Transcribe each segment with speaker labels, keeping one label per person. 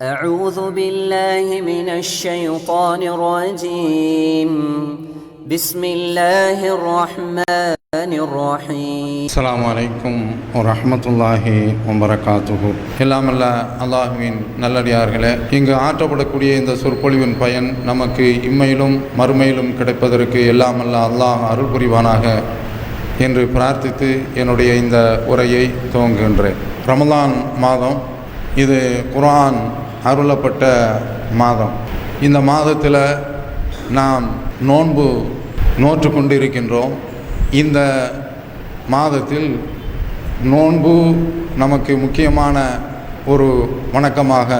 Speaker 1: أعوذ بالله من الشيطان الرجيم بسم الله الرحمن الرحيم
Speaker 2: அஸ்ஸலாமு அலைக்கும் வரஹ்மத்துல்லாஹி வபரகாத்துஹு எல்லாமல்ல அல்லாஹுவின் நல்லடியார்களே இங்கு ஆற்றப்படக்கூடிய இந்த சொற்பொழிவின் பயன் நமக்கு இம்மையிலும் மறுமையிலும் கிடைப்பதற்கு எல்லாமல்ல அல்லாஹ் அருள் புரிவானாக என்று பிரார்த்தித்து என்னுடைய இந்த உரையை துவங்குகின்றேன் ரமலான் மாதம் இது குர்ஆன் அருளப்பட்ட மாதம். இந்த மாதத்தில் நாம் நோன்பு நோற்று கொண்டிருக்கின்றோம் இந்த மாதத்தில் நோன்பு நமக்கு முக்கியமான ஒரு வணக்கமாக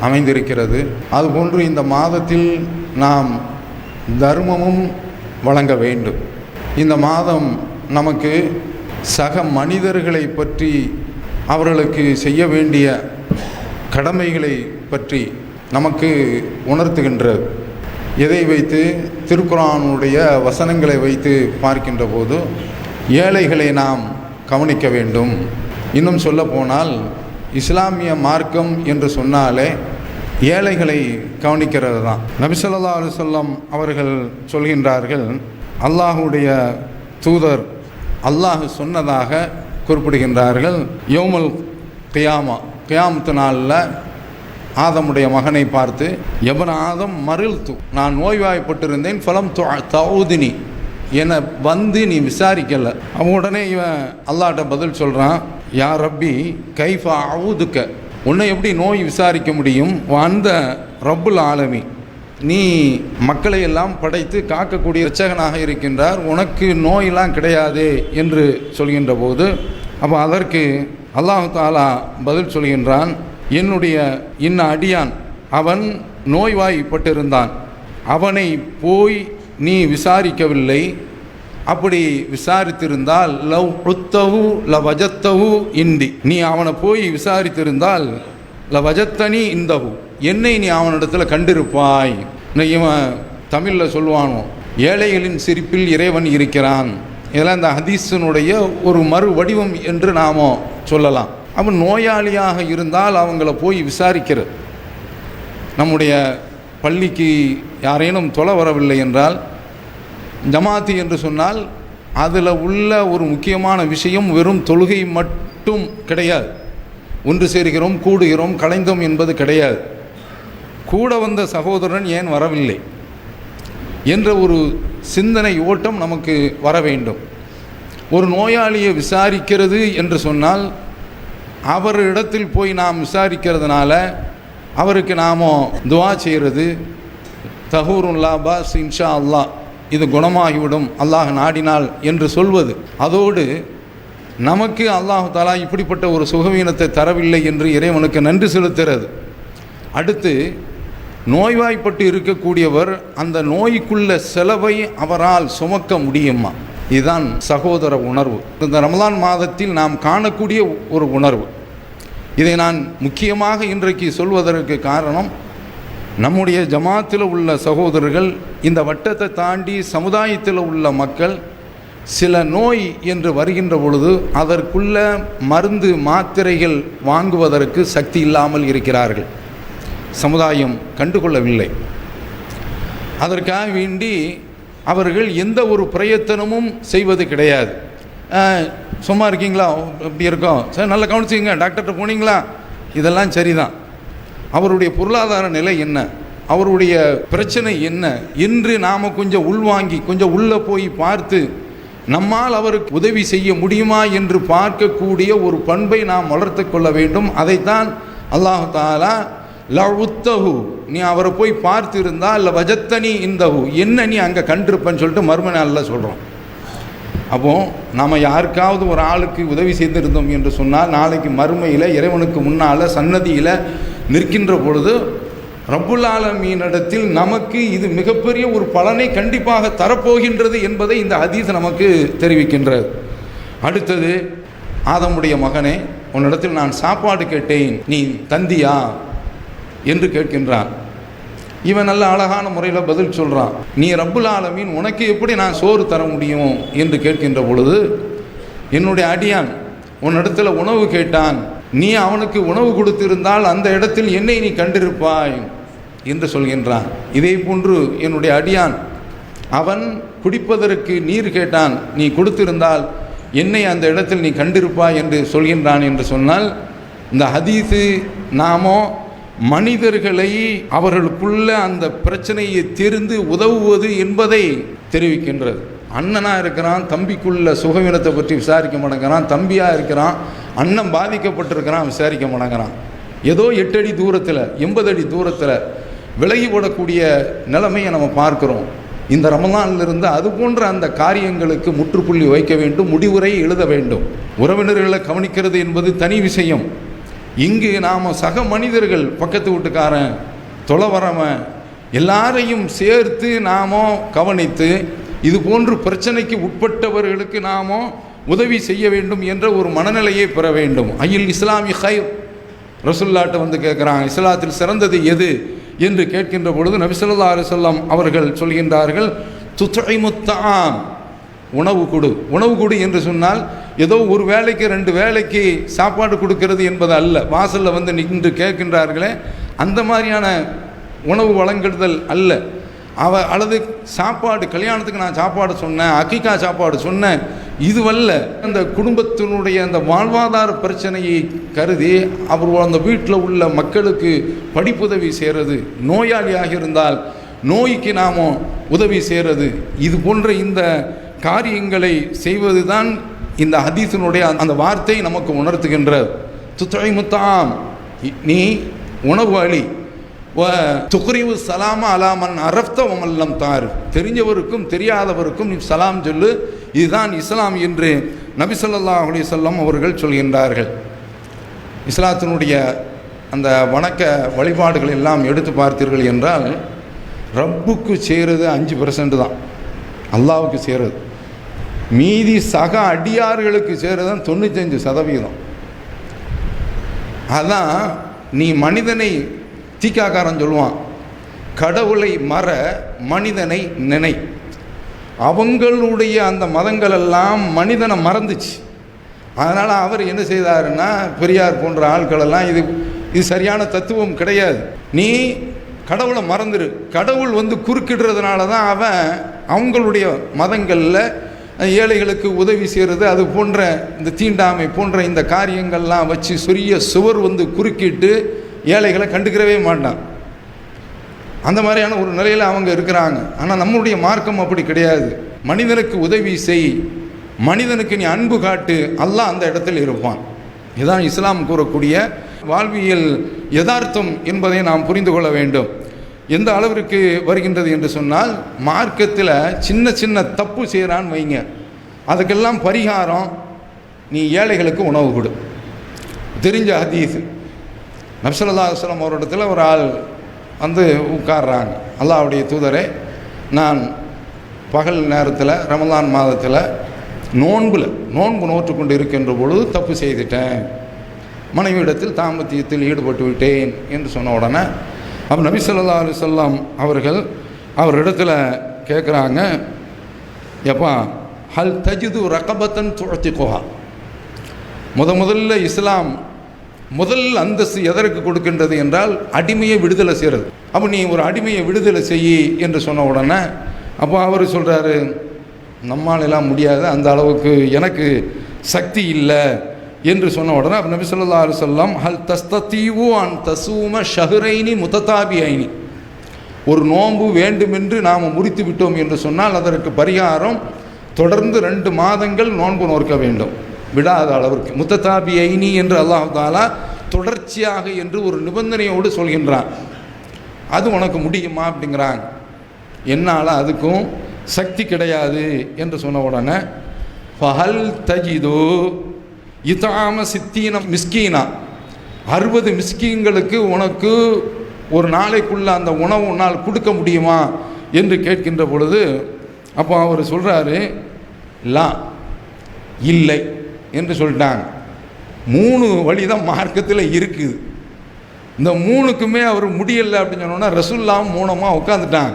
Speaker 2: அமைந்திருக்கிறது. அதுபோன்று இந்த மாதத்தில் நாம் தர்மமும் வழங்க வேண்டும். இந்த மாதம் நமக்கு சக மனிதர்களை பற்றி அவர்களுக்கு செய்ய வேண்டிய கடமைகளை பற்றி நமக்கு உணர்த்துகின்றது எதை வைத்து திருக்குறானுடைய வசனங்களை வைத்து பார்க்கின்ற போது ஏழைகளை நாம் கவனிக்க வேண்டும். இன்னும் சொல்லப்போனால் இஸ்லாமிய மார்க்கம் என்று சொன்னாலே ஏழைகளை கவனிக்கிறது தான். நபிசல்லா அலுவலம் அவர்கள் சொல்கின்றார்கள் அல்லாஹுடைய தூதர் அல்லாஹு சொன்னதாக குறிப்பிடுகின்றார்கள் யோமல் கியாமா. கியாமத்து நாளில் ஆதமுடைய மகனை பார்த்து எவன் ஆதம் மறில் நான் நோய்வாய்ப்பட்டிருந்தேன் ஃபலம் தௌதினி என்னை வந்து நீ விசாரிக்கல. அவன் உடனே இவன் அல்லாட்ட பதில் சொல்கிறான் யா ரப்பி கைஃபா அவுதுக்க உன்னை எப்படி நோய் விசாரிக்க முடியும்? அந்த ரப்புல் ஆலமி நீ மக்களை எல்லாம் படைத்து காக்கக்கூடிய இரட்சகனாக இருக்கின்றார் உனக்கு நோயெல்லாம் கிடையாது என்று சொல்கின்ற போது அப்போ அதற்கு அல்லாஹு தாலா பதில் சொல்கின்றான் என்னுடைய இன்ன அடியான் அவன் நோய்வாய்ப்பட்டிருந்தான். அவனை போய் நீ விசாரிக்கவில்லை. அப்படி விசாரித்திருந்தால் லவ் உத்தவு ல வஜத்தவு இந்தி. நீ அவனை போய் விசாரித்திருந்தால் ல வஜத்தனி இந்தவு என்னை நீ அவனிடத்தில் கண்டிருப்பாய். இவன் தமிழில் சொல்லுவானோ ஏழைகளின் சிரிப்பில் இறைவன் இருக்கிறான். இதெல்லாம் இந்த ஹதீஸினுடைய ஒரு மறு வடிவம் என்று நாம் சொல்லலாம். அவன் நோயாளியாக இருந்தால் அவங்கள போய் விசாரிக்கிறது. நம்முடைய பள்ளிக்கு யாரேனும் தொலை வரவில்லை என்றால் ஜமாத்தி என்று சொன்னால் அதில் உள்ள ஒரு முக்கியமான விஷயம் வெறும் தொழுகை மட்டும் கிடையாது. ஒன்று சேர்கிறோம் கூடுகிறோம் கலைந்தோம் என்பது கிடையாது. கூட வந்த சகோதரன் ஏன் வரவில்லை? என்ற ஒரு சிந்தனை ஓட்டம் நமக்கு வர வேண்டும். ஒரு நோயாளியை விசாரிக்கிறது என்று சொன்னால் அவர் இடத்தில் போய் நாம் விசாரிக்கிறதுனால அவருக்கு நாம் துவா செய்கிறது. தஹூருல்லா பாஸ் இன்ஷா அல்லாஹ். இது குணமாகிவிடும் அல்லாஹ் நாடினால் என்று சொல்வது. அதோடு நமக்கு அல்லாஹு தாலா இப்படிப்பட்ட ஒரு சுகவீனத்தை தரவில்லை என்று இறைவனுக்கு நன்றி செலுத்துகிறது. அடுத்து நோய்வாய்ப்பட்டு இருக்கக்கூடியவர் அந்த நோய்க்குள்ள செலவை அவரால் சுமக்க முடியுமா? இதுதான் சகோதர உணர்வு. இந்த ரமலான் மாதத்தில் நாம் காணக்கூடிய ஒரு உணர்வு. இதை நான் முக்கியமாக இன்றைக்கு சொல்வதற்கு காரணம் நம்முடைய ஜமாத்தில் உள்ள சகோதரர்கள் இந்த வட்டத்தை தாண்டி சமுதாயத்தில் உள்ள மக்கள் சில நோய் என்று வருகின்ற பொழுது அதற்குள்ள மருந்து மாத்திரைகள் வாங்குவதற்கு சக்தி இல்லாமல் இருக்கிறார்கள். சமுதாயம் கண்டுகொள்ளவில்லை. அதற்காக வேண்டி அவர்கள் எந்த ஒரு பிரயத்தனமும் செய்வது கிடையாது. சும்மா இருக்கீங்களா? இப்படி இருக்கோம். சார் நல்லா கவனிச்சிங்க டாக்டர்கிட்ட போனீங்களா? இதெல்லாம் சரிதான். அவருடைய பொருளாதார நிலை என்ன? அவருடைய பிரச்சனை என்ன? என்று நாம் கொஞ்சம் உள்வாங்கி கொஞ்சம் உள்ளே போய் பார்த்து நம்மால் அவருக்கு உதவி செய்ய முடியுமா என்று பார்க்கக்கூடிய ஒரு பண்பை நாம் வளர்த்து கொள்ள வேண்டும். அதைத்தான் அல்லாஹு தாலா லவுத்தஹு நீ அவரை போய் பார்த்துருந்தா இல்லை வஜத்தனி இந்தஹு. என்ன நீ அங்கே கண்டிருப்பேன்னு சொல்லிட்டு மர்ம நாளில் சொல்கிறோம் அப்போது நாம் யாருக்காவது ஒரு ஆளுக்கு உதவி செய்திருந்தோம் என்று சொன்னால் நாளைக்கு மறுமையில் இறைவனுக்கு முன்னால் சன்னதியில் நிற்கின்ற பொழுது ரப்புல்லாலமீனிடத்தில் நமக்கு இது மிகப்பெரிய ஒரு பலனை கண்டிப்பாக தரப்போகின்றது என்பதை இந்த ஹதீஸ் நமக்கு தெரிவிக்கின்றது. அடுத்தது ஆதமுடைய மகனே உன்னிடத்தில் நான் சாப்பாடு கேட்டேன். நீ தந்தியா? என்று கேட்கின்றான். இவன் நல்ல அழகான முறையில் பதில் சொல்கிறான் நீ ரப்புல் ஆலமீன் உனக்கு எப்படி நான் சோறு தர முடியும்? என்று கேட்கின்ற பொழுது என்னுடைய அடியான் உன்னிடத்தில் உணவு கேட்டான். நீ அவனுக்கு உணவு கொடுத்திருந்தால் அந்த இடத்தில் என்னை நீ கண்டிருப்பாய். என்று சொல்கின்றான். இதே போன்று என்னுடைய அடியான் அவன் குடிப்பதற்கு நீர் கேட்டான். நீ கொடுத்திருந்தால் என்னை அந்த இடத்தில் நீ கண்டிருப்பாய் என்று சொல்கின்றான் என்று சொன்னால் இந்த ஹதீஸு நாமோ மனிதர்களை அவர்களுக்குள்ள அந்த பிரச்சனையை தெரிந்து உதவுவது என்பதை தெரிவிக்கின்றது. அண்ணனாக இருக்கிறான் தம்பிக்குள்ள சுகவீனத்தை பற்றி விசாரிக்க மாட்டேங்கிறான் தம்பியாக இருக்கிறான் அண்ணன் பாதிக்கப்பட்டிருக்கிறான் விசாரிக்க மாட்டேங்கிறான். ஏதோ எட்டடி தூரத்தில் எண்பது அடி தூரத்தில் விலகி போடக்கூடிய நிலைமையை நம்ம பார்க்குறோம். இந்த ரமலானிலிருந்து அது போன்ற அந்த காரியங்களுக்கு முற்றுப்புள்ளி வைக்க வேண்டும் முடிவுரை எழுத வேண்டும். உறவினர்களை கவனிக்கிறது என்பது தனி விஷயம். இங்கு நாம் சக மனிதர்கள் பக்கத்து வீட்டுக்காரன் தொலைவரவன் எல்லாரையும் சேர்த்து நாமோ கவனித்து இது போன்று பிரச்சனைக்கு உட்பட்டவர்களுக்கு நாமோ உதவி செய்ய வேண்டும் என்ற ஒரு மனநிலையை பெற வேண்டும். ஐயில் இஸ்லாமி ஹைர் ரசுல்லாட்ட வந்து கேட்குறாங்க இஸ்லாத்தில் சிறந்தது எது என்று கேட்கின்ற பொழுது நபிசல்லா அலுவல்லாம் அவர்கள் சொல்கின்றார்கள் துத்தைமுத்தாம் உணவு கொடு. உணவு கொடு என்று சொன்னால் ஏதோ ஒரு வேலைக்கு ரெண்டு வேலைக்கு சாப்பாடு கொடுக்கிறது என்பது அல்ல. வாசலில் வந்து நின்று கேட்கின்றார்களே அந்த மாதிரியான உணவு வழங்கிடுதல் அல்ல. அவ அல்லது சாப்பாடு கல்யாணத்துக்கு நான் சாப்பாடு சொன்னேன் அக்கிக்கா சாப்பாடு சொன்னேன் இதுவல்ல. அந்த குடும்பத்தினுடைய அந்த வாழ்வாதார பிரச்சனையை கருதி அவர் அந்த வீட்டில் உள்ள மக்களுக்கு படிப்புதவி செய்கிறது நோயாளியாக இருந்தால் நோய்க்கு நாமும் உதவி செய்கிறது இது போன்ற இந்த காரியங்களை செய்வதுதான் இந்த ஹதீஸினுடைய அந்த வார்த்தை நமக்கு உணர்த்துகின்ற துத்துறை முத்தாம். நீ உணவு அளி துக்ரிவு சலாம அலாமன் அரப்த உமல்லம் தார். தெரிஞ்சவருக்கும் தெரியாதவருக்கும் நீ சலாம் சொல்லு. இதுதான் இஸ்லாம் என்று நபி சொல்லா அலி சொல்லம் அவர்கள் சொல்கின்றார்கள். இஸ்லாத்தினுடைய அந்த வணக்க வழிபாடுகள் எல்லாம் எடுத்து பார்த்தீர்கள் என்றால் ரப்புக்கு சேருது அஞ்சு பர்சன்ட் தான். அல்லாவுக்கு செய்கிறது மீதி சக அடியார்களுக்கு சேருதான் தொண்ணூத்தஞ்சு சதவீதம். அதான் நீ மனிதனை தீக்காக்காரன் சொல்லுவான். கடவுளை மற மனிதனை நினை. அவங்களுடைய அந்த மதங்கள் எல்லாம் மனிதனை மறந்துச்சு. அதனால் அவர் என்ன செய்தாருன்னா பெரியார் போன்ற ஆட்களெல்லாம் இது இது சரியான தத்துவம் கிடையாது. நீ கடவுளை மறந்துரு. கடவுள் வந்து குறுக்கிடுறதுனால தான் அவன் அவங்களுடைய மதங்களில் ஏழைகளுக்கு உதவி செய்கிறது அது போன்ற இந்த தீண்டாமை போன்ற இந்த காரியங்கள்லாம் வச்சு சொரிய சுவர் வந்து குறுக்கிட்டு ஏழைகளை கண்டுக்கிறவே மாட்டான். அந்த மாதிரியான ஒரு நிலையில் அவங்க இருக்கிறாங்க. ஆனால் நம்மளுடைய மார்க்கம் அப்படி கிடையாது. மனிதனுக்கு உதவி செய். மனிதனுக்கு நீ அன்பு காட்டு. அல்லாஹ் அந்த இடத்தில் இருப்பான். இதுதான் இஸ்லாம் கூறக்கூடிய வாழ்வியல் யதார்த்தம் என்பதை நாம் புரிந்து கொள்ள வேண்டும். எந்த அளவிற்கு வருகின்றது என்று சொன்னால் மார்க்கத்தில் சின்ன சின்ன தப்பு செய்கிறான்னு வைங்க. அதுக்கெல்லாம் பரிகாரம் நீ ஏழைகளுக்கு உணவு கொடு. தெரிஞ்ச ஹதீஸ். நப்சல்லா ஒரு இடத்துல ஒரு ஆள் வந்து உட்கார்றாங்க. அல்லாவுடைய தூதரே நான் பகல் நேரத்தில் ரமலான் மாதத்தில் நோன்பில் நோன்பு நோற்று கொண்டு இருக்கின்ற பொழுது தப்பு செய்துட்டேன். மனைவியிடத்தில் தாம்பத்தியத்தில் ஈடுபட்டு விட்டேன் என்று சொன்ன உடனே அப்போ நபி சொல்லா அலுவல்லாம் அவர்கள் அவரிடத்தில் கேட்குறாங்க எப்பா ஹல் தஜிது ரகபத்தன் துழத்தி கோஹா முத முதல்ல இஸ்லாம் முதல் அந்தஸ்து எதற்கு கொடுக்கின்றது என்றால் அடிமையை விடுதலை செய்கிறது அப்போ நீ ஒரு அடிமையை விடுதலை செய் என்று சொன்ன உடனே அப்போ அவர் சொல்கிறாரு நம்மால் எல்லாம் முடியாது அந்த அளவுக்கு எனக்கு சக்தி இல்லை என்று சொன்ன உடனே அப்போ நபி சொல்லா அலுவல்லாம் ஹல் தஸ்தீவு அன் தசூம ஷஹுரைனி முத்ததாபி ஐனி ஒரு நோன்பு வேண்டுமென்று நாம் முறித்து விட்டோம் என்று சொன்னால் அதற்கு பரிகாரம் தொடர்ந்து ரெண்டு மாதங்கள் நோன்பு நோக்க வேண்டும். விடாத அளவிற்கு. முத்ததாபி ஐனி என்று அல்லாஹ் தாலா தொடர்ச்சியாக என்று ஒரு நிபந்தனையோடு சொல்கின்றான். அது உனக்கு முடியுமா? அப்படிங்கிறாங்க. என்னால் அதுக்கும் சக்தி கிடையாது என்று சொன்ன உடனே ஃபஹல் தஜிதோ இதாம சித்தீனம் மிஸ்கீனா. அறுபது மிஸ்கீன்களுக்கு உனக்கு ஒரு நாளைக்குள்ள அந்த உணவு உன்னால் கொடுக்க முடியுமா? என்று கேட்கின்ற பொழுது அப்போ அவர் சொல்கிறாரு லா இல்லை என்று சொல்லிட்டாங்க. மூணு வழி தான் மார்க்கத்தில் இருக்குது இந்த மூணுக்குமே அவர் முடியலை அப்படின்னு சொன்னோன்னா ரசுல்லாம் மூணமாக உட்காந்துட்டாங்க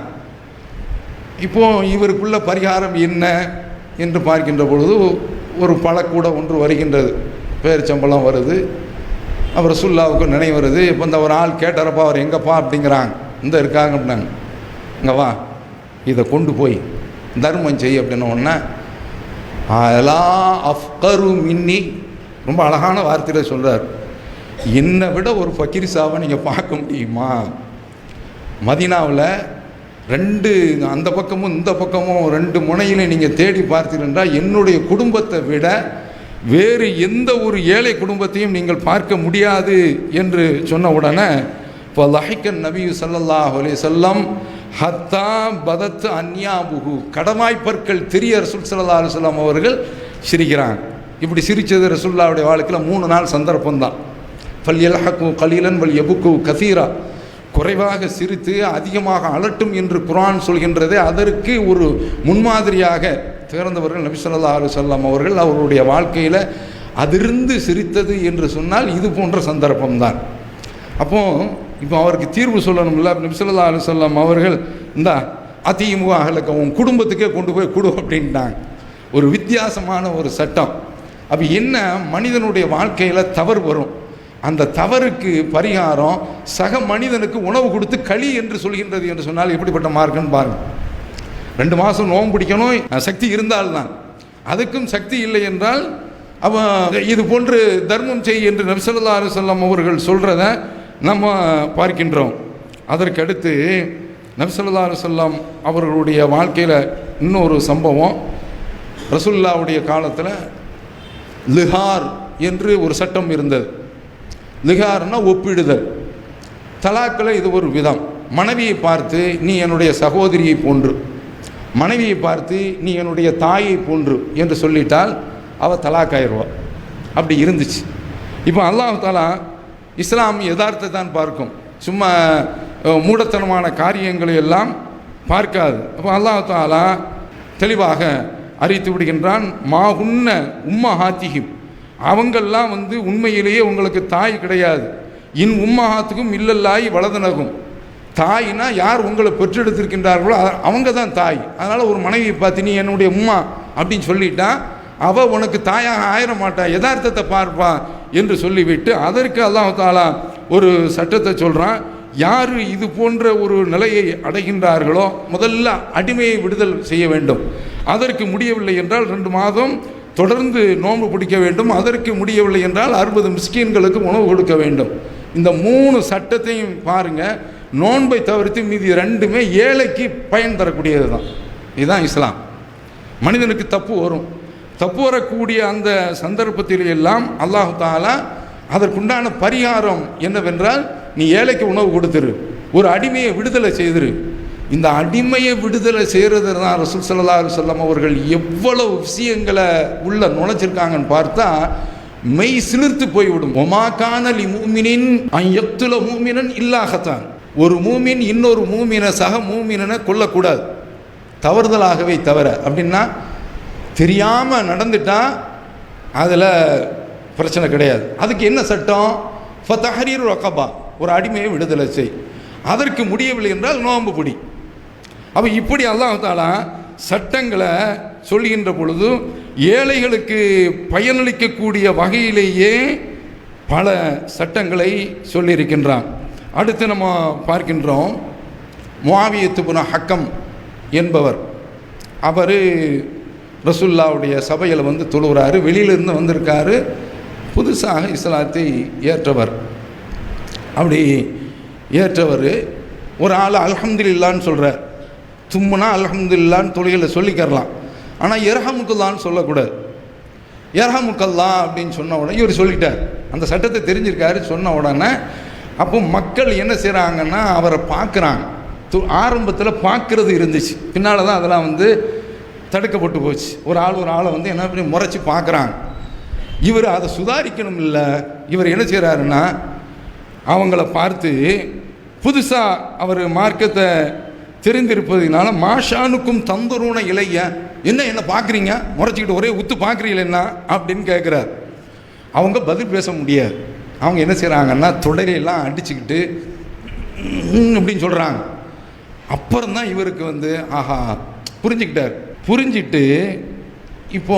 Speaker 2: இப்போது இவருக்குள்ள பரிகாரம் என்ன? என்று பார்க்கின்ற பொழுது ஒரு பழக்கூட ஒன்று வருகின்றது. பேரிச்சம்பளம் வருது. அவர் சுல்லாவுக்கும் நினைவு வருது. இப்போ இந்த ஒரு ஆள் கேட்டாரப்பா அவர் எங்கப்பா அப்படிங்கிறாங்க. இந்த இருக்காங்க அப்படின்னாங்க. இங்கே வா. இதை கொண்டு போய் தர்மம் செய் அப்படின்ன உடனே அதெல்லாம் அஃப்கரு மின்னி. ரொம்ப அழகான வார்த்தையில் சொல்கிறார் என்னை விட ஒரு ஃபக்கீர் சாவை நீங்கள் பார்க்க முடியுமா? மதினாவில் ரெண்டு அந்த பக்கமும் இந்த பக்கமும் ரெண்டு முனையில நீங்கள் தேடி பார்த்தீங்கன்னா என்னுடைய குடும்பத்தை விட வேறு எந்த ஒரு ஏழை குடும்பத்தையும் நீங்கள் பார்க்க முடியாது என்று சொன்ன உடனே இப்போ லஹிக்கன் நபி ஸல்லல்லாஹு அலைஹி வஸல்லம் ஹத்தா பதத்து அந்யாபுகு கடமாய்ப்பற்கள் தெரிய ரசூல் சல்லா அலுவலாம் அவர்கள் சிரிக்கிறாங்க. இப்படி சிரித்தது ரசுல்லாவுடைய வாழ்க்கையில் மூணு நாள் சந்தர்ப்பம் தான் ஃபல் எல்ஹக்கு கலீலன் பல் எபுக்கு கசீரா. குறைவாக சிரித்து அதிகமாக அலட்டும் என்று குரான் சொல்கின்றதே அதற்கு ஒரு முன்மாதிரியாக திறந்தவர்கள் நபி ஸல்லல்லாஹு அலைஹி அவர்கள் அவருடைய வாழ்க்கையில் அதிர்ந்து சிரித்தது என்று சொன்னால் இது போன்ற சந்தர்ப்பம்தான். அப்போ இப்போ அவருக்கு தீர்வு சொல்லணும்ல நபிசல்லா ஸல்லல்லாஹு அலைஹி அவர்கள் இந்த அதிமுக அகலக்க உன் குடும்பத்துக்கே கொண்டு போய் கொடு அப்படின்ட்டாங்க. ஒரு வித்தியாசமான ஒரு சட்டம். அப்போ என்ன மனிதனுடைய வாழ்க்கையில் தவறு வரும். அந்த தவறுக்கு பரிகாரம் சக மனிதனுக்கு உணவு கொடுத்து களி என்று சொல்கின்றது என்று சொன்னால் எப்படிப்பட்ட மார்க்குன்னு பாருங்கள் ரெண்டு மாதம் நோம்பு பிடிக்கணும் சக்தி இருந்தால்தான். அதுக்கும் சக்தி இல்லை என்றால் அவன் இது போன்று தர்மம் செய் என்று நபிசல்லா அலுவலம் அவர்கள் சொல்கிறத நம்ம பார்க்கின்றோம். அதற்கடுத்து நபிசல்லா அலுவலம் அவர்களுடைய வாழ்க்கையில் இன்னொரு சம்பவம். ரசுல்லாவுடைய காலத்தில் லிஹார் என்று ஒரு சட்டம் இருந்தது. லிகார்னா ஒப்பிடுதல். தலாக்கில் இது ஒரு விதம். மனைவியை பார்த்து நீ என்னுடைய சகோதரியை போன்று. மனைவியை பார்த்து நீ என்னுடைய தாயை போன்று. என்று சொல்லிட்டால் அவள் தலாக்காயிருவா. அப்படி இருந்துச்சு. இப்போ அல்லாஹாலா இஸ்லாம் யதார்த்தத்தை தான் பார்க்கும். சும்மா மூடத்தனமான காரியங்களை எல்லாம் பார்க்காது. அப்போ அல்லாஹ் தாலா தெளிவாக அறிவித்து விடுகின்றான் மாகுன்ன உம்மா ஹாத்திகிம் அவங்கெல்லாம் வந்து உண்மையிலேயே உங்களுக்கு தாய் கிடையாது. இன் உம்மகாத்துக்கும் இல்லல்லாய் வலதனகும் தாய்னா யார் உங்களை பெற்றெடுத்திருக்கின்றார்களோ அவங்க தான் தாய். அதனால் ஒரு மனைவியை பார்த்து நீ என்னுடைய உம்மா அப்படின்னு சொல்லிட்டா அவள் உனக்கு தாயாக ஆயிர மாட்டா யதார்த்தத்தை பார்ப்பா என்று சொல்லிவிட்டு அதற்கு அல்லாஹ் தாலா ஒரு சட்டத்தை சொல்கிறான் யார் இது போன்ற ஒரு நிலையை அடைகின்றார்களோ முதல்ல அடிமையை விடுதல் செய்ய வேண்டும். அதற்கு முடியவில்லை என்றால் ரெண்டு மாதம் தொடர்ந்து நோன்பு பிடிக்க வேண்டும் அதற்கு முடியவில்லை என்றால் அறுபது மிஸ்கீன்களுக்கு உணவு கொடுக்க வேண்டும். இந்த மூணு சட்டத்தையும் பாருங்கள் நோன்பை தவிர்த்து மீதி ரெண்டுமே ஏழைக்கு பயன் தரக்கூடியது தான். இதுதான் இஸ்லாம். மனிதனுக்கு தப்பு வரும். தப்பு வரக்கூடிய அந்த சந்தர்ப்பத்தில் எல்லாம் அல்லாஹு தாலா அதற்குண்டான பரிகாரம் என்னவென்றால் நீ ஏழைக்கு உணவு கொடுத்துரு ஒரு அடிமையை விடுதலை செய்திரு. இந்த அடிமையை விடுதலை செய்கிறது தான் ரசூல் ஸல்லல்லாஹு அலைஹி அவர்கள் எவ்வளவு விஷயங்களை உள்ள நுழைச்சிருக்காங்கன்னு பார்த்தா மெய் சிலிர்த்து போய்விடும். ஒமாக்கான லி மூமினின் எத்துல மூமினன் இல்லாகத்தான் ஒரு மூமின் இன்னொரு மூமினை சக மூமினனை கொல்லக்கூடாது. தவறுதலாகவே தவிர அப்படின்னா தெரியாமல் நடந்துட்டால் அதில் பிரச்சனை கிடையாது. அதுக்கு என்ன சட்டம்? ஃபத்தஹரீர் ரொக்கபா ஒரு அடிமையை விடுதலை செய். அதற்கு முடியவில்லை என்றால் நோம்பு பிடி. அப்போ இப்படி அல்லாஹாலா சட்டங்களை சொல்கின்ற பொழுது ஏழைகளுக்கு பயனளிக்கக்கூடிய வகையிலேயே பல சட்டங்களை சொல்லியிருக்கின்றான். அடுத்து நம்ம பார்க்கின்றோம். முவாவியத்துபுன ஹக்கம் என்பவர். அவர் ரசுல்லாவுடைய சபையில் வந்து தொழுகிறாரு வெளியிலிருந்து வந்திருக்காரு. புதுசாக இஸ்லாத்தை ஏற்றவர். அப்படி ஏற்றவர். ஒரு ஆள் அல்ஹம்துலில்லான்னு சொல்கிறார் தும்முனா அலமதுல்லான்னு தொழிலை சொல்லிக்கிறலாம். ஆனால் எர்ஹமுக்குல்லான்னு சொல்லக்கூடாது. எர்ஹமுக்கல்லா அப்படின்னு சொன்ன உடனே இவர் சொல்லிட்டார். அந்த சட்டத்தை தெரிஞ்சிருக்காரு சொன்ன உடனே அப்போ மக்கள் என்ன செய்கிறாங்கன்னா அவரை பார்க்குறாங்க து ஆரம்பத்தில் பார்க்குறது இருந்துச்சு. பின்னால் தான் அதெல்லாம் வந்து தடுக்கப்பட்டு போச்சு. ஒரு ஆள் ஒரு ஆளை வந்து என்ன பண்ணி முறைச்சி பார்க்குறாங்க இவர் அதை சுதாரிக்கணும் இல்லை. இவர் என்ன செய்கிறாருன்னா அவங்கள பார்த்து புதுசாக அவர் மார்க்கத்தை தெரிந்திருப்பதினால மாஷானுக்கும் தந்துருன இலைய என்ன என்ன பார்க்குறீங்க முறைச்சிக்கிட்டு ஒரே உத்து பார்க்குறீங்களா என்ன? அப்படின்னு கேட்குறாரு அவங்க பதில் பேச முடியாது. அவங்க என்ன செய்கிறாங்கன்னா தொடரையெல்லாம் அடிச்சுக்கிட்டு அப்படின்னு சொல்கிறாங்க அப்புறம் தான் இவருக்கு வந்து ஆஹா புரிஞ்சுக்கிட்டார். புரிஞ்சிட்டு இப்போ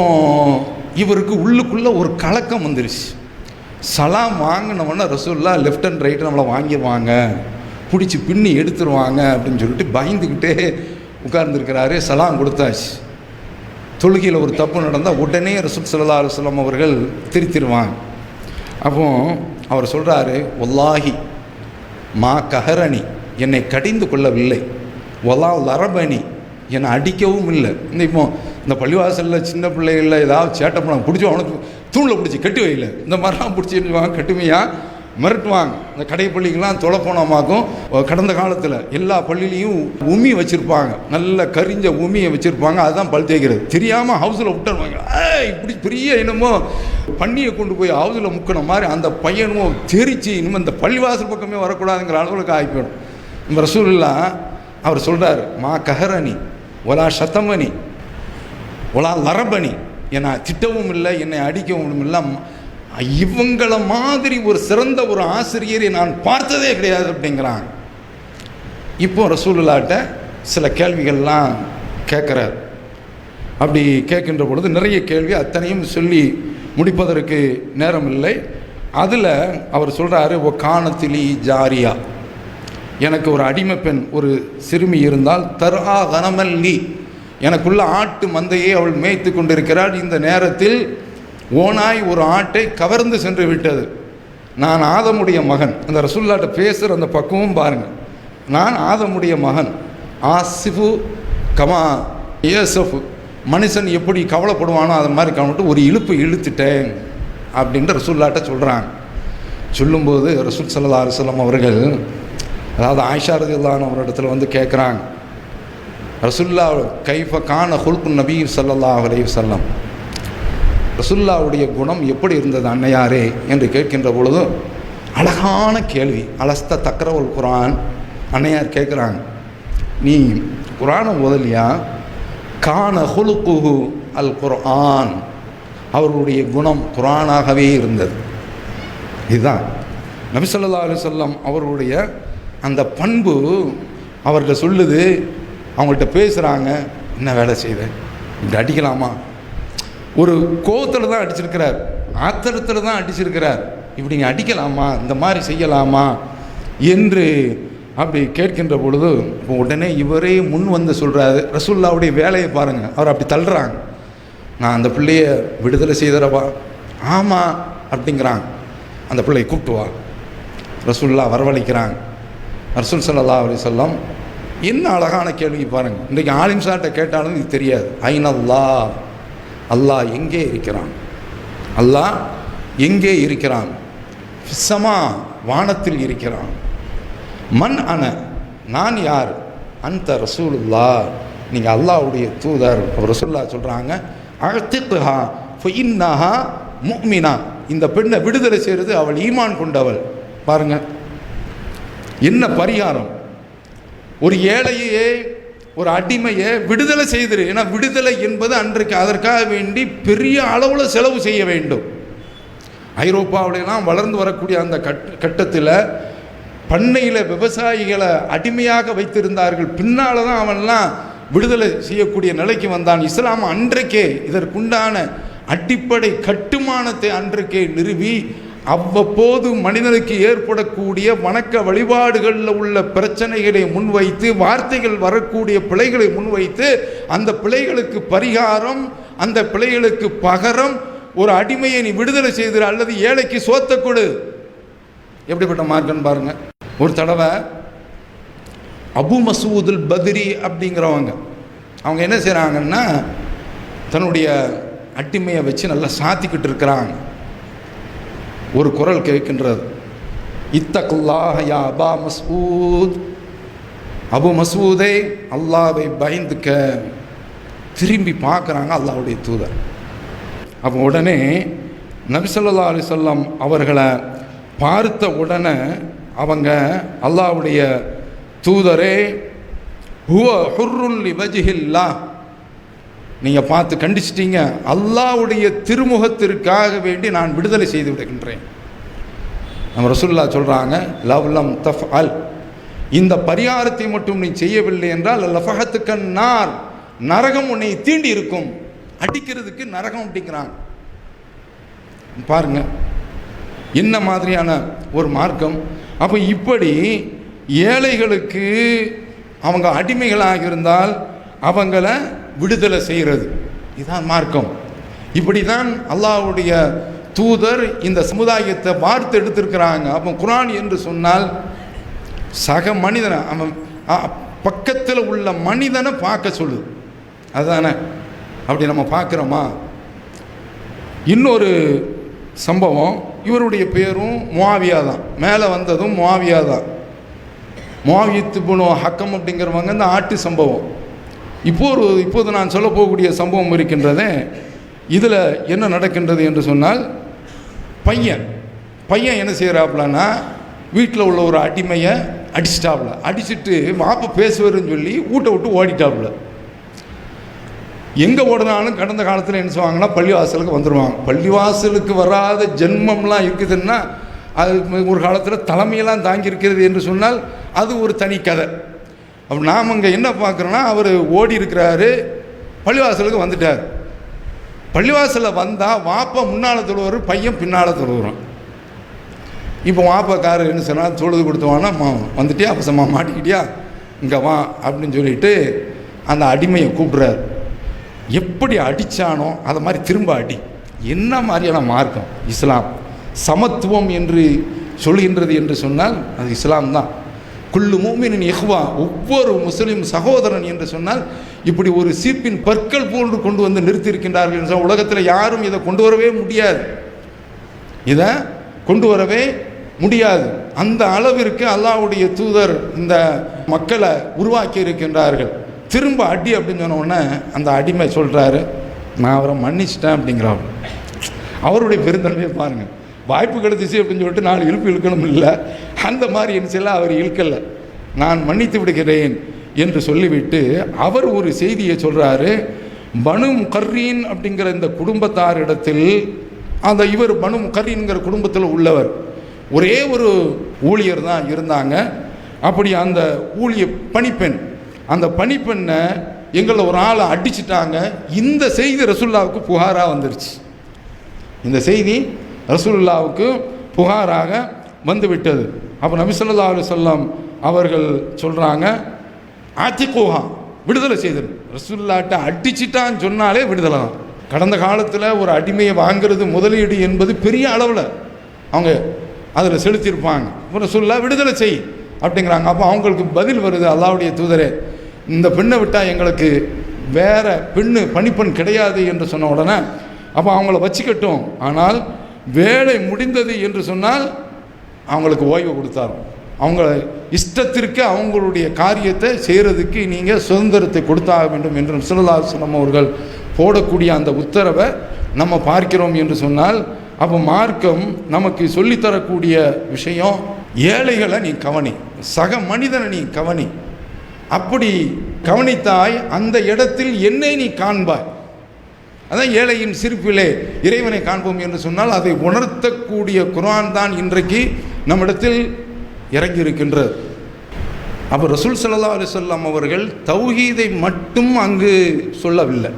Speaker 2: இவருக்கு உள்ளுக்குள்ளே ஒரு கலக்கம் வந்துருச்சு. சலாம் வாங்கினவொன்னே ரசூல்லா லெஃப்ட் அண்ட் ரைட் நம்மளை வாங்கிடுவாங்க பிடிச்சி பின்னி எடுத்துருவாங்க அப்படின்னு சொல்லிட்டு பயந்துக்கிட்டே உட்கார்ந்துருக்கிறாரு. சலாம் கொடுத்தாச்சு. தொழுகையில் ஒரு தப்பு நடந்தால் உடனே ரசூல் சல்லா அலுவலம் அவர்கள் திருத்திடுவாங்க அப்போ அவர் சொல்கிறாரு ஒல்லாஹி மா கஹரணி என்னை கடிந்து கொள்ளவில்லை. ஒலா லரபணி என்னை அடிக்கவும் இல்லை. இந்த இப்போ இந்த பள்ளிவாசலில் சின்ன பிள்ளைகளில் ஏதாவது சேட்டை பண்ண பிடிச்சி அவனுக்கு தூணில் பிடிச்சி கட்டி வையில இந்த மாதிரிலாம் பிடிச்சி கட்டுமையாக மிரட்டுவாங்க. இந்த கடை பள்ளிக்கெல்லாம் தொலை கடந்த காலத்தில் எல்லா பள்ளியிலையும் உமி வச்சுருப்பாங்க. நல்ல கரிஞ்ச உமியை வச்சுருப்பாங்க. அதுதான் பல் தேய்க்கிறது. தெரியாமல் ஹவுஸில் விட்டுருவாங்க. இப்படி பெரிய என்னமோ பண்ணியை கொண்டு போய் ஹவுஸில் முக்கின மாதிரி அந்த பையனும் தெரிச்சு இனிமேல் இந்த பள்ளிவாசல் பக்கமே வரக்கூடாதுங்கிற அளவுக்கு ஆகிப்போடும் நம்ம ரசூல்லா அவர் சொல்கிறார் மா கஹரணி ஒலா சத்தமணி ஒலா லரபணி என்னை திட்டவும் இல்லை என்னை அடிக்கவும் இல்லை. இவங்கள மாதிரி ஒரு சிறந்த ஒரு ஆசிரியரை நான் பார்த்ததே கிடையாது அப்படிங்கிறான். இப்போ ரசூலுல்லாட்ட சில கேள்விகள்லாம் கேட்குறார். அப்படி கேட்கின்ற பொழுது நிறைய கேள்வி அத்தனையும் சொல்லி முடிப்பதற்கு நேரம் இல்லை அதில் அவர் சொல்கிறாரு ஓ காணத்திலி ஜாரியா. எனக்கு ஒரு அடிமை பெண் ஒரு சிறுமி இருந்தால் தர்ஹா கனமல்லி. எனக்குள்ள ஆட்டு மந்தையை அவள் மேய்த்து கொண்டிருக்கிறாள். இந்த நேரத்தில் ஓனாய் ஒரு ஆட்டை கவர்ந்து சென்று விட்டது. நான் ஆதமுடைய மகன். அந்த ரசுல்லாட்ட பேசுகிற அந்த பக்குவம் பாருங்கள் நான் ஆதமுடைய மகன். ஆசிஃபு கமா ஏசஃபு மனுஷன் எப்படி கவலைப்படுவானோ அது மாதிரி கவலைப்பட்டு ஒரு இழுப்பு இழுத்துட்டேன் அப்படின்ட்டு ரசுல்லாட்ட சொல்கிறாங்க சொல்லும்போது ரசூல் சல்லா அலுவலம் அவர்கள் அதாவது ஆயிஷா ரதில்லான ஒரு இடத்துல வந்து கேட்குறாங்க ரசுல்லா கைஃப கான ஹுல்கு நபீ சல்லல்லாஹ் அலைஹி செல்லம் ரசுல்லாவுடைய குணம் எப்படி இருந்தது அன்னையாரே என்று கேட்கின்ற பொழுது அழகான கேள்வி. அலஸ்த தக்கரவல் குரான் அன்னையார் கேட்குறாங்க நீ குரானை முதலியா கான ஹுலுக்குஹு அல் குர்ஆன். அவர்களுடைய குணம் குரானாகவே இருந்தது. இதுதான். நபிசல்லா அலுவலம் அவர்களுடைய அந்த பண்பு அவர்கிட்ட சொல்லுது. அவங்கள்ட்ட பேசுகிறாங்க என்ன வேலை செய்த? இப்படி அடிக்கலாமா? ஒரு கோவத்தில் தான் அடிச்சிருக்கிறார். ஆத்திரத்தில் தான் அடிச்சிருக்கிறார். இப்படி நீ அடிக்கலாமா? இந்த மாதிரி செய்யலாமா? என்று அப்படி கேட்கின்ற பொழுது இப்போ உடனே இவரே முன் வந்து சொல்கிறாரு ரசுல்லாவுடைய வேலையை பாருங்கள் அவர் அப்படி தள்ளுறாங்க. நான் அந்த பிள்ளைய விடுதலை செய்தரவா? ஆமாம் அப்படிங்கிறாங்க. அந்த பிள்ளையை கூப்பிட்டு வா. வரவழைக்கிறாங்க. ரசூல் சல்லா அலி சொல்லம் என்ன அழகான கேள்வி பாருங்கள் இன்றைக்கி ஆலிம் கேட்டாலும் இது தெரியாது. ஐநல்லா அல்லாஹ் எங்கே இருக்கிறான்? அல்லாஹ் எங்கே இருக்கிறான்? சமா வானத்தில் இருக்கிறான். மண் அன நான் யார்? அந்த ரசூலுல்லா நீங்கள் அல்லாவுடைய தூதர் ரசூல்லா சொல்கிறாங்க அழத்திக்குஹா ஃபுஇன்னஹா முக்மினா இந்த பெண்ணை விடுதலை செய்கிறது அவள் ஈமான் கொண்டவள். பாருங்க. என்ன பரிகாரம்? ஒரு ஏழையே ஒரு அடிமையை விடுதலை செய்திரு. ஏன்னா விடுதலை என்பது அன்றைக்கு அதற்காக வேண்டி பெரிய அளவில் செலவு செய்ய வேண்டும். ஐரோப்பாவிலெல்லாம் வளர்ந்து வரக்கூடிய அந்த கட் கட்டத்தில் பண்ணையில் விவசாயிகளை அடிமையாக வைத்திருந்தார்கள். பின்னால் தான் அவன்லாம் விடுதலை செய்யக்கூடிய நிலைக்கு வந்தான். இஸ்லாம் அன்றைக்கே இதற்குண்டான அடிப்படை கட்டுமானத்தை அன்றைக்கே நிறுவி அவ்வப்போது மனிதனுக்கு ஏற்படக்கூடிய வணக்க வழிபாடுகளில் உள்ள பிரச்சனைகளை முன்வைத்து வார்த்தைகள் வரக்கூடிய பிழைகளை முன்வைத்து அந்த பிழைகளுக்கு பரிகாரம் அந்த பிழைகளுக்கு பகரம் ஒரு அடிமையை நீ விடுதலை செய்திரு அல்லது ஏழைக்கு சோத்த கொடு. எப்படிப்பட்ட மார்க்கன் பாருங்க. ஒரு தடவை அபு மசூதுல் பத்ரி அப்படிங்கிறவங்க அவங்க என்ன செய்கிறாங்கன்னா தன்னுடைய அட்டிமையை வச்சு நல்லா சாத்திக்கிட்டு இருக்கிறாங்க. ஒரு குரல் கேட்கின்றது. இத்தகுல்லாஹயா அபா மசூத். அபு மசூதை அல்லாவை பயந்துக்க திரும்பி பார்க்குறாங்க அல்லாவுடைய தூதர். அப்போ உடனே நபிசல்லா அலிசல்லாம் அவர்களை பார்த்த உடனே அவங்க அல்லாவுடைய தூதரே ஹுவ ஹுர்ருல் வஜிஹில்லா நீங்கள் பார்த்து கண்டிச்சிட்டீங்க. அல்லாவுடைய திருமுகத்திற்காக வேண்டி நான் விடுதலை செய்து விடுகின்றேன். நம்ம ரசுல்லா சொல்கிறாங்க லவ்லம் தஃப் அல் இந்த பரிகாரத்தை மட்டும் நீ செய்யவில்லை என்றால் லஃபகத்துக்கன் நார். நரகம் உன்னை தீண்டி இருக்கும். அடிக்கிறதுக்கு நரகம் அப்படிங்கிறாங்க பாருங்க. என்ன மாதிரியான ஒரு மார்க்கம். அப்போ இப்படி ஏழைகளுக்கு அவங்க அடிமைகளாக இருந்தால் அவங்கள விடுதலை செய்கிறது. இதுதான் மார்க்கம். இப்படி தான் அல்லாஹ்வுடைய தூதர் இந்த சமுதாயத்தை வார்த்து எடுத்திருக்கிறாங்க. அப்போ குரான் என்று சொன்னால் சக மனிதனை அவன் பக்கத்தில் உள்ள மனிதனை பார்க்க சொல்லுது அதுதானே அப்படி நம்ம பார்க்குறோமா? இன்னொரு சம்பவம் இவருடைய பேரும் முவாவியா தான். மேலே வந்ததும் முவாவியா தான். முவாவியத்து புனோ ஹக்கம் அப்படிங்கிறவங்க இந்த ஆட்டு சம்பவம். இப்போது ஒரு இப்போது நான் சொல்ல போகக்கூடிய சம்பவம் இருக்கின்றதே இதில் என்ன நடக்கின்றது என்று சொன்னால் பையன் பையன் என்ன செய்கிறாப்லன்னா வீட்டில் உள்ள ஒரு அடிமையை அடிச்சிட்டாப்புல அடிச்சிட்டு மாப்பை பேசுவார்னு சொல்லி வீட்டை விட்டு ஓடிட்டாப்புல எங்கே ஓடினாலும் கடந்த காலத்தில் என்ன செய்வாங்கன்னா பள்ளிவாசலுக்கு வந்துடுவாங்க பள்ளிவாசலுக்கு வராத ஜென்மம்லாம் இருக்குதுன்னா அது ஒரு காலத்தில் தலைமையெல்லாம் தாங்கி இருக்கிறது என்று சொன்னால் அது ஒரு தனி கதை. அப்போ நாம் இங்கே என்ன பார்க்குறோன்னா அவர் ஓடி இருக்கிறாரு பள்ளிவாசலுக்கு வந்துட்டார். பள்ளிவாசலில் வந்தால் வாப்பா முன்னால் தொழுவார் பையன் பின்னால் தொழுவுறான். இப்போ வாப்பாக்காரு என்ன சொன்னால் தொழுது கொடுத்தவானா மா வந்துட்டியா? அப்பசம்மா மாட்டிக்கிட்டியா? இங்கே வா அப்படின்னு சொல்லிட்டு அந்த அடிமையை கூப்பிட்றாரு. எப்படி அடித்தானோ அதை மாதிரி திரும்ப அடி. என்ன மாதிரியான மார்க்கம்? இஸ்லாம். சமத்துவம் என்று சொல்கின்றது என்று சொன்னால் அது இஸ்லாம் தான் குள்ளு மூமினின் எஹ்வா ஒவ்வொரு முஸ்லீம் சகோதரன் என்று சொன்னால் இப்படி ஒரு சீப்பின் பற்கள் போன்று கொண்டு வந்து நிறுத்தியிருக்கின்றார்கள் என்று சொன்னால் உலகத்தில் யாரும் இதை கொண்டு வரவே முடியாது. இதை கொண்டு வரவே முடியாது. அந்த அளவிற்கு அல்லாஹ்வுடைய தூதர் இந்த மக்களை உருவாக்கி இருக்கின்றார்கள். திரும்ப அடி அப்படின்னு சொன்ன உடனே அந்த அடிமை சொல்கிறாரு நான் அவரை மன்னிச்சிட்டேன் அப்படிங்கிறார் அவருடைய பெருந்தன்மையை பாருங்கள் வாய்ப்பு கிடைச்சிச்சு அப்படின்னு சொல்லிட்டு நான் இழுப்பு இழுக்கணும் இல்லை. அந்த மாதிரி என்ன செய்யல அவர் இழுக்கலை. நான் மன்னித்து விடுகிறேன் என்று சொல்லிவிட்டு அவர் ஒரு செய்தியை சொல்கிறாரு பனு கர்ரீன் அப்படிங்கிற இந்த குடும்பத்தாரிடத்தில் அந்த இவர் பனு கர்ரீன்கிற குடும்பத்தில் உள்ளவர். ஒரே ஒரு ஊழியர் தான் இருந்தாங்க. அப்படி அந்த ஊழிய பணிப்பெண் அந்த பணிப்பெண்ணை எங்களை ஒரு ஆளை அடிச்சிட்டாங்க. இந்த செய்தி ரசுல்லாவுக்கு புகாராக வந்துருச்சு. இந்த செய்தி ரசூலுல்லாவுக்கு புகாராக வந்துவிட்டது. அப்போ நபிசல்லா ஸல்லல்லாஹு அவர்கள் சொல்கிறாங்க ஆத்திகோஹா விடுதலை செய்தது ரசூல்லாட்ட அடிச்சிட்டான்னு சொன்னாலே விடுதலை தான். கடந்த காலத்தில் ஒரு அடிமையை வாங்கிறது முதலீடு என்பது பெரிய அளவில் அவங்க அதில் செலுத்தியிருப்பாங்க. இப்போ ரசூல்லா விடுதலை செய் அப்படிங்கிறாங்க. அப்போ அவங்களுக்கு பதில் வருது அல்லாவுடைய தூதரே இந்த பெண்ணை விட்டால் எங்களுக்கு வேற பெண்ணு பணிப்பெண் கிடையாது என்று சொன்ன உடனே அப்போ அவங்கள வச்சுக்கட்டும். ஆனால் வேலை முடிந்தது என்று சொன்னால் அவங்களுக்கு ஓய்வு கொடுத்தார். அவங்க இஷ்டத்திற்கு அவங்களுடைய காரியத்தை செய்கிறதுக்கு நீங்கள் சுதந்திரத்தை கொடுத்தாக வேண்டும் என்று சுல்லாசனம் அவர்கள் போடக்கூடிய அந்த உத்தரவை நம்ம பார்க்கிறோம் என்று சொன்னால் அப்போ மார்க்கம் நமக்கு சொல்லித்தரக்கூடிய விஷயம் ஏழைகளை நீ கவனி சக மனிதனை நீ கவனி. அப்படி கவனித்தாய் அந்த இடத்தில் என்னை நீ காண்பாய். அதான் ஏழையின் சிரிப்பிலே இறைவனை காண்போம் என்று சொன்னால் அதை உணர்த்தக்கூடிய குரான் தான் இன்றைக்கு நம்மிடத்தில் இறங்கி இருக்கின்றது அப்போ ரசூல் சல்லா அலிசல்லாம் அவர்கள் தௌஹீதை மட்டும் அங்கு சொல்லவில்லை.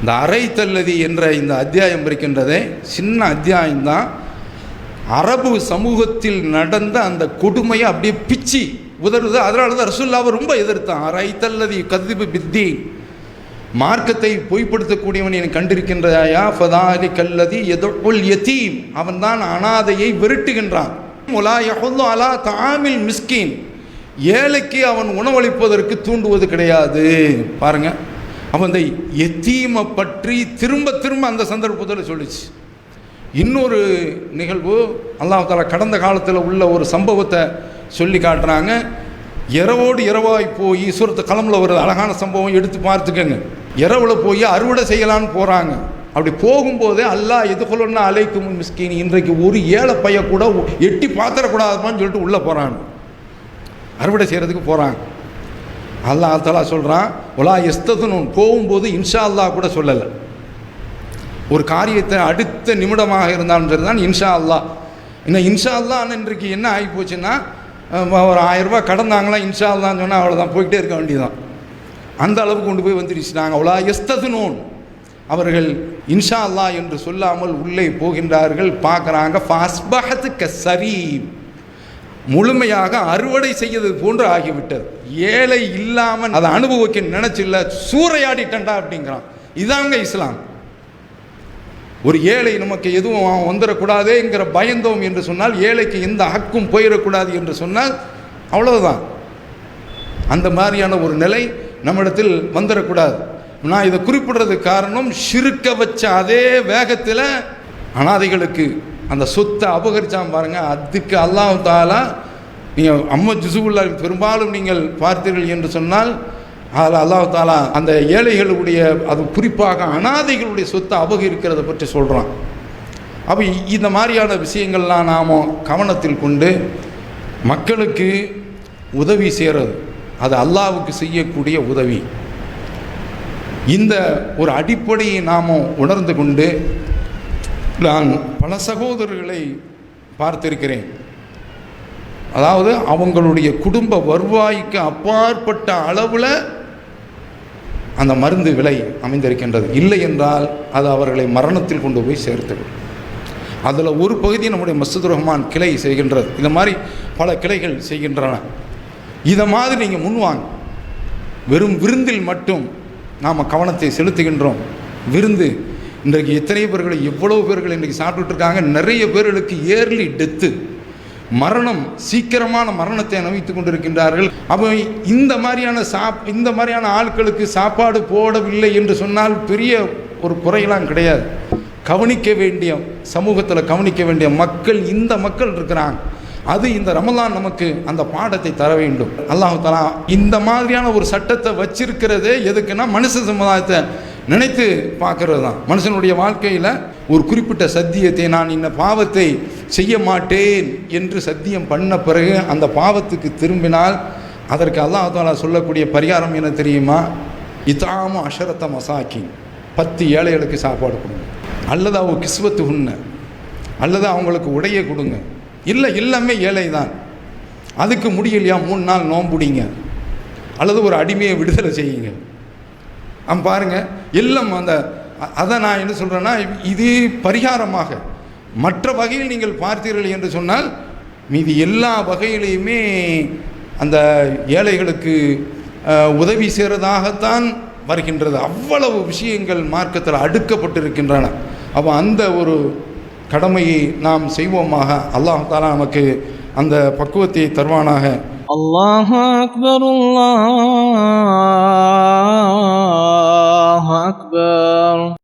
Speaker 2: இந்த அரை தல்லதி என்ற இந்த அத்தியாயம் இருக்கின்றதே சின்ன அத்தியாயம்தான் அரபு சமூகத்தில் நடந்த அந்த கொடுமையை அப்படியே பிச்சு உதறுது. அதனால தான் ரசூல்லாவை ரொம்ப எதிர்த்தான். அரை தல்லதி கதிபு பித்தி மார்க்கத்தை பொய்ப்படுத்தக்கூடியவன் என கண்டிருக்கின்றாயா? ஃபதாலி கல்லதி எதொல் யதீம். அவன்தான் அனாதையை விரட்டுகின்றான். முலா யஹுல்லு அலா தாமில் மிஸ்கின். ஏழைக்கு அவன் உணவளிப்பதற்கு தூண்டுவது கிடையாது. பாருங்க. அவன் இந்த எத்தீமை பற்றி திரும்ப திரும்ப அந்த சந்தர்ப்பத்தில் சொல்லிச்சு. இன்னொரு நிகழ்வு அல்லாஹால கடந்த காலத்தில் உள்ள ஒரு சம்பவத்தை சொல்லி காட்டுறாங்க. இரவோடு இரவாய் போய் சூரத்து களமில் ஒரு அழகான சம்பவம் எடுத்து பார்த்துக்கங்க. இரவில் போய் அறுவடை செய்யலான்னு போகிறாங்க அப்படி போகும்போதே அல்லாஹ் எதுக்குள்ளா அலைக்கும் மிஸ்கின் இன்றைக்கு ஒரு ஏழை பைய கூட எட்டி பாத்திரக்கூடாதுமான்னு சொல்லிட்டு உள்ளே போகிறாங்க அறுவடை செய்கிறதுக்கு போகிறாங்க அல்லாஹ் அத்தலா சொல்கிறான் ஒலா எஸ்ததுன்னு. போகும்போது இன்ஷா அல்லா கூட சொல்லலை. ஒரு காரியத்தை அடுத்த நிமிடமாக இருந்தாலும் சரி தான் இன்ஷா அல்லா இன்னும் இன்ஷா அல்லாஹ் இன்றைக்கு என்ன ஆகி போச்சுன்னா ஒரு ஆயிரம் ரூபாய் கடந்தாங்களா இன்ஷா அல்லான்னு சொன்னால் அவ்வளோதான் போயிட்டே இருக்க வேண்டியதான் அந்த அளவுக்கு கொண்டு போய் வந்துடுச்சு நாங்கள் அவ்வளோ எஸ்தது நோன் அவர்கள் இன்ஷா அல்லாஹ் என்று சொல்லாமல் உள்ளே போகின்றார்கள். பார்க்குறாங்க ஃபாஸ்பகத்து கசரீம் முழுமையாக அறுவடை செய்தது போன்று ஆகிவிட்டது. ஏழை இல்லாமல் அதை அனுபவிக்க நினச்சில்ல. சூறையாடிட்டண்டா அப்படிங்கிறான். இதாங்க இஸ்லாம். ஒரு ஏழை நமக்கு எதுவும் அவன் வந்துடக்கூடாதேங்கிற பயந்தோம் என்று சொன்னால் ஏழைக்கு எந்த ஹக்கும் போயிடக்கூடாது என்று சொன்னால் அவ்வளவுதான். அந்த மாதிரியான ஒரு நிலை நம்மிடத்தில் வந்துடக்கூடாது. நான் இதை குறிப்பிடுறது காரணம் சிறுக்க வச்ச அதே வேகத்தில் அனாதைகளுக்கு அந்த சொத்தை அபகரிச்சான் பாருங்கள் அதுக்கு அல்லாஹ் தாலா நீங்கள் அம்ம ஜிசுகுல்லா பெரும்பாலும் நீங்கள் பார்த்தீர்கள் என்று சொன்னால் அதில் அல்லாஹ் தாலா அந்த ஏழைகளுடைய அது குறிப்பாக அனாதைகளுடைய சொத்தை அபகரிக்கிறத பற்றி சொல்கிறான் அப்போ இந்த மாதிரியான விஷயங்கள்லாம் நாம் கவனத்தில் கொண்டு மக்களுக்கு உதவி செய்கிறது அது அல்லாவுக்கு செய்யக்கூடிய உதவி. இந்த ஒரு அடிப்படையை நாம் உணர்ந்து கொண்டு நான் பல சகோதரர்களை பார்த்திருக்கிறேன். அதாவது அவங்களுடைய குடும்ப வருவாய்க்கு அப்பாற்பட்ட அளவில் அந்த மருந்து விலை அமைந்திருக்கின்றது. இல்லை என்றால் அது அவர்களை மரணத்தில் கொண்டு போய் சேர்த்துவிடும். அதில் ஒரு பகுதி நம்முடைய மசூத் ரஹ்மான் கிளை செய்கின்றது. இந்த மாதிரி பல கிளைகள் செய்கின்றன. இதை மாதிரி நீங்கள் முன்வாங்க. வெறும் விருந்தில் மட்டும் நாம் கவனத்தை செலுத்துகின்றோம். விருந்து இன்றைக்கு எத்தனை பேர்களை எவ்வளவு பேர்கள் இன்றைக்கி சாப்பிட்டுட்ருக்காங்க. நிறைய பேர்களுக்கு ஏர்லி டெத்து மரணம் சீக்கிரமான மரணத்தை அனுபவித்து கொண்டிருக்கின்றார்கள். அப்போ இந்த மாதிரியான சாப் இந்த மாதிரியான ஆட்களுக்கு சாப்பாடு போடவில்லை என்று சொன்னால் பெரிய ஒரு குறையெல்லாம் கிடையாது. கவனிக்க வேண்டிய சமூகத்தில் கவனிக்க வேண்டிய மக்கள் இந்த மக்கள் இருக்கிறாங்க. அது இந்த ரமலான் நமக்கு அந்த பாடத்தை தர வேண்டும். அல்லாஹு தலா இந்த மாதிரியான ஒரு சட்டத்தை வச்சிருக்கிறதே எதுக்குன்னா மனுஷ சமுதாயத்தை நினைத்து பார்க்கறது தான். மனுஷனுடைய வாழ்க்கையில் ஒரு குறிப்பிட்ட சத்தியத்தை நான் இந்த பாவத்தை செய்ய மாட்டேன் என்று சத்தியம் பண்ண பிறகு அந்த பாவத்துக்கு திரும்பினால் அதற்கு அல்லாஹ் தாலா சொல்லக்கூடிய பரிகாரம் என்ன தெரியுமா? இத்தாம அஷரத்த மசாக்கி பத்து ஏழைகளுக்கு சாப்பாடு கொடுங்க. அல்லது அவங்க கிஸ்வத்து உண்ண. அல்லது அவங்களுக்கு உடையை கொடுங்க. இல்லை எல்லாமே ஏழை தான் அதுக்கு முடியலையா? மூணு நாள் நோம்புடிங்க. அல்லது ஒரு அடிமையை விடுதலை செய்யுங்க. ஆ பாருங்க எல்லாம் அந்த அதை நான் என்ன சொல்கிறேன்னா இது பரிகாரமாக. மற்ற வகையில் நீங்கள் பார்த்தீர்கள் என்று சொன்னால் மீதி எல்லா வகையிலையுமே அந்த ஏழைகளுக்கு உதவி செய்கிறதாகத்தான் வருகின்றது. அவ்வளவு விஷயங்கள் மார்க்கத்தில் அடுக்கப்பட்டிருக்கின்றன. அப்போ அந்த ஒரு கடமையை நாம் செய்வோமாக. அல்லாஹ் தாலா நமக்கு அந்த பக்குவத்தை தருவானாக.
Speaker 3: அல்லாஹ் அக்பர் அல்லாஹ் அக்பர்.